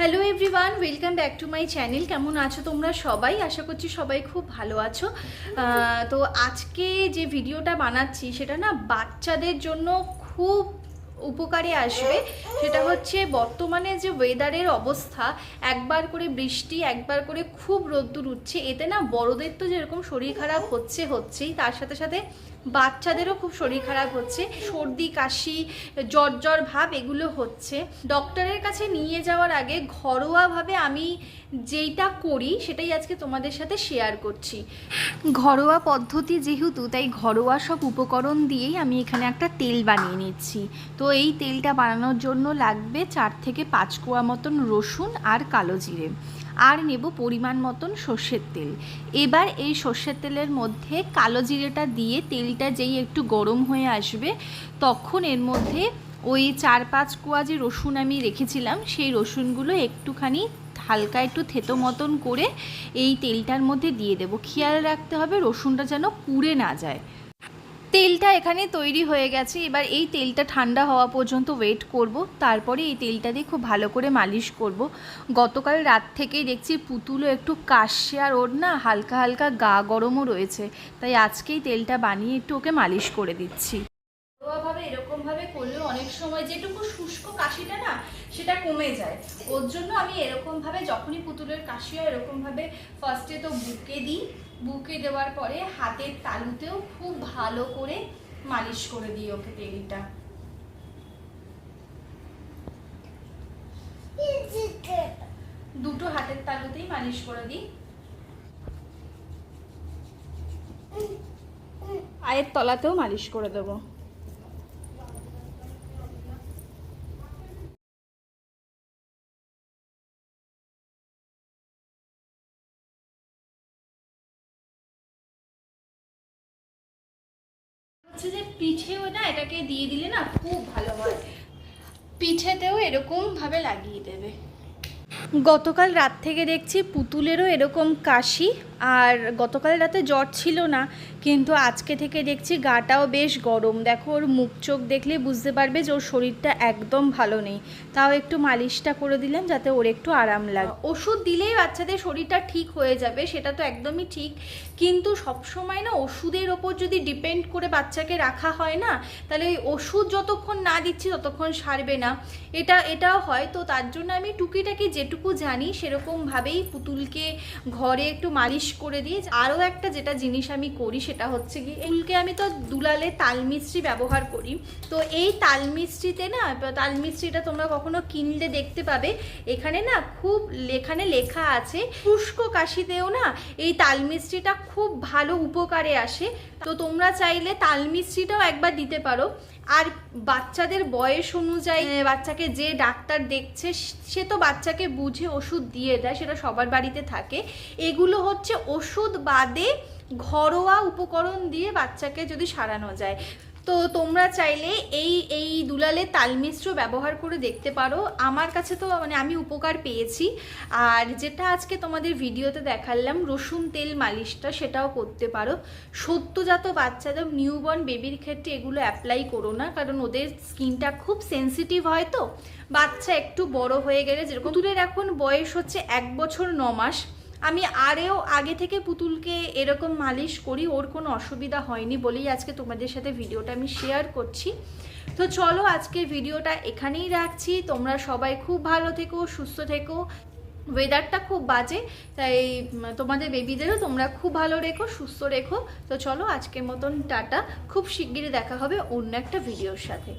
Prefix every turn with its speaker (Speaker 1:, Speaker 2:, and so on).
Speaker 1: Hello everyone welcome back to my channel কেমন আছো তোমরা সবাই? আশা করছি সবাই খুব ভালো আছো। তো আজকে যে ভিডিওটা বানাচ্ছি, সেটা না বাচ্চাদের জন্য খুব উপকারে আসবে। সেটা হচ্ছে বর্তমানে যে ওয়েদারের অবস্থা, একবার করে বৃষ্টি, একবার করে খুব রোদ্দুর উঠছে। এতে না বড়দের তো যেরকম শরীর খারাপ হচ্ছে, হচ্ছেই। তার সাথে সাথে বাচ্চাদেরও খুব শরীর খারাপ হচ্ছে, সর্দি, কাশি, জ্বর জ্বর ভাব এগুলো হচ্ছে। ডক্টরের কাছে নিয়ে যাওয়ার আগে ঘরোয়াভাবে আমি যেইটা করি সেটাই আজকে তোমাদের সাথে শেয়ার করছি। ঘরোয়া পদ্ধতি যেহেতু, তাই ঘরোয়া সব উপকরণ দিয়েই আমি এখানে একটা তেল বানিয়ে নিচ্ছি। তো এই তেলটা বানানোর জন্য লাগবে চার থেকে পাঁচ কোয়া মতন রসুন আর কালো জিরে। আর নেব পরিমাণ মতন সর্ষের তেল। এবার এই সর্ষের তেলের মধ্যে কালো জিরেটা দিয়ে তেলটা যেই একটু গরম হয়ে আসবে, তখন এর মধ্যে ওই চার পাঁচ কোয়া যে রসুন আমি রেখেছিলাম, সেই রসুনগুলো একটুখানি হালকা একটু থেতো মতন করে এই তেলটার মধ্যে দিয়ে দেবো। খেয়াল রাখতে হবে রসুনটা যেন পুড়ে না যায়। তেলটা এখানে তৈরি হয়ে গেছে। এবার এই তেলটা ঠান্ডা হওয়া পর্যন্ত ওয়েট করব। তারপরে এই তেলটা দিয়ে খুব ভালো করে মালিশ করব। গতকাল রাত থেকেই দেখছি পুতুলও একটু কাশছে আর ওর না হালকা হালকা গা গরমও রয়েছে। তাই আজকেই তেলটা বানিয়ে একটু ওকে মালিশ করে দিচ্ছি। করলেও অনেক সময় যেটুকু শুষ্ক কাশিটা না, সেটা কমে যায়। ওর জন্য আমি এরকমভাবে যখনই পুতুলের কাশি হয়, এরকমভাবে ফার্স্টে তো বুকে দিই। বুকে দেওয়ার পরে হাতের তালুতেও খুব ভালো করে মালিশ করে দিই ওকে তেলটা দুটো হাতের তালুতেই মালিশ করে দিই। আয়ের তলাতেও মালিশ করে দেবো। হচ্ছে যে পিঠেও না এটাকে দিয়ে দিলে না খুব ভালো হয়। পিঠেতেও এরকম ভাবে লাগিয়ে দেবে। গতকাল রাত থেকে দেখছি পুতুলেরও এরকম কাশি। আর গতকাল রাতে জ্বর ছিল না, কিন্তু আজকে থেকে দেখছি গাটাও বেশ গরম। দেখো, ওর মুখ চোখ দেখলে বুঝতে পারবে যে ওর শরীরটা একদম ভালো নেই। তাও একটু মালিশটা করে দিলাম যাতে ওর একটু আরাম লাগে। ওষুধ দিলেই বাচ্চাদের শরীরটা ঠিক হয়ে যাবে, সেটা তো একদমই ঠিক। কিন্তু সবসময় না, ওষুধের ওপর যদি ডিপেন্ড করে বাচ্চাকে রাখা হয় না, তাহলে ওই ওষুধ যতক্ষণ না দিচ্ছি ততক্ষণ সারবে না। এটা, এটাও হয়। তো তার জন্য আমি টুকিটাকি যেটুকু জানি, সেরকমভাবেই পুতুলকে ঘরে একটু মালিশ করে দিই আরও একটা যেটা জিনিস আমি করি সেটা হচ্ছে কি পুতুলকে আমি তো দুলালে তালমিস্ত্রি ব্যবহার করি। তো এই তালমিস্ত্রিতে না, তালমিস্ত্রিটা তোমরা কখনো কিনলে দেখতে পাবে। এখানে না খুব এখানে লেখা আছে, শুষ্ক কাশিতেও না এই তালমিস্ত্রিটা খুব ভালো উপকারে আসে। তো তোমরা চাইলে তালমিস্ত্রিটাও একবার দিতে পারো। আর বাচ্চাদের বয়স অনুযায়ী বাচ্চাকে যে ডাক্তার দেখছে, সে তো বাচ্চাকে বুঝে ওষুধ দিয়ে দেয়, সেটা সবার বাড়িতে থাকে। এগুলো হচ্ছে ওষুধ বাদে ঘরোয়া উপকরণ দিয়ে বাচ্চাকে যদি সারানো যায়। তো তোমরা চাইলে এই এই দুলালে তালমিশ্র ব্যবহার করে দেখতে পারো। আমার কাছে তো মানে আমি উপকার পেয়েছি। আর যেটা আজকে তোমাদের ভিডিওতে দেখালাম, রসুন তেল মালিশটা সেটাও করতে পারো। সদ্যজাত বাচ্চাদের নিউবর্ন বেবির ক্ষেত্রে এগুলো অ্যাপ্লাই করো না, কারণ ওদের স্কিনটা খুব সেন্সিটিভ হয় তো। বাচ্চা একটু বড় হয়ে গেলে যেরকম পুতুলের এখন বয়স হচ্ছে এক বছর ন মাস। আমি আরেও আগে থেকে পুতুলকে এরকম মালিশ করি, ওর কোনো অসুবিধা হয়নি বলেই আজকে তোমাদের সাথে ভিডিওটা আমি শেয়ার করছি। তো চলো আজকের ভিডিওটা এখানেই রাখছি। তোমরা সবাই খুব ভালো থেকো, সুস্থ থেকো। ওয়েদারটা খুব বাজে, তাই তোমাদের বেবিদেরও তোমরা খুব ভালো রেখো, সুস্থ রেখো। তো চলো আজকের মতন টাটা। খুব শিগগিরই দেখা হবে অন্য একটা ভিডিওর সাথে।